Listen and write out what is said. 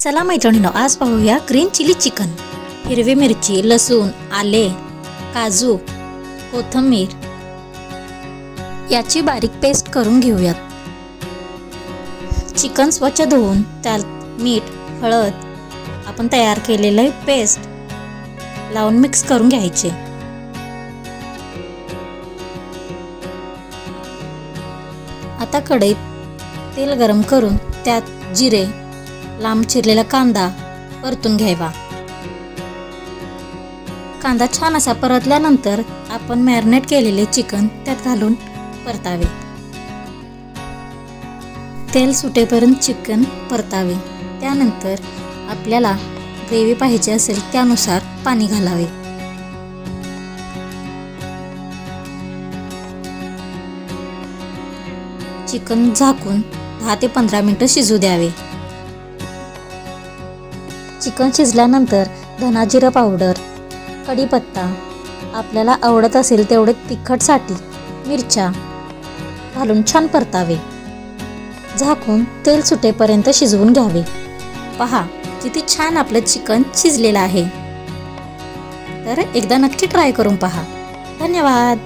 चला मैत्रिणीनो आज पाहूया ग्रीन चिली चिकन हिरवी मिरची लसूण आले काजू कोथिंबीर. याची बारीक पेस्ट करून घेऊयात. चिकन स्वच्छ धुवून त्यात मीठ हळद आपण तयार केलेलं पेस्ट लावून मिक्स करून घ्यायचे. आता कढईत तेल गरम करून त्यात जिरे लांब चिरलेला कांदा परतून घ्यावा कांदा छान असा परतल्यानंतर आपण मॅरिनेट केलेले चिकन त्यात घालून परतावे. तेल सुटेपर्यंत चिकन परतावे. त्यानंतर आपल्याला ग्रेव्ही पाहिजे असेल त्यानुसार पाणी घालावे. चिकन झाकून दहा ते पंधरा मिनटं शिजू द्यावे. चिकन शिजल्यानंतर धना जिरं पावडर कढीपत्ता आपल्याला आवडत असेल तेवढे तिखटसाठी मिरच्या घालून छान परतावे. झाकून तेल सुटेपर्यंत शिजवून घ्यावे. पहा किती छान आपलं चिकन शिजलेलं आहे. तर एकदा नक्की ट्राय करून पहा. धन्यवाद!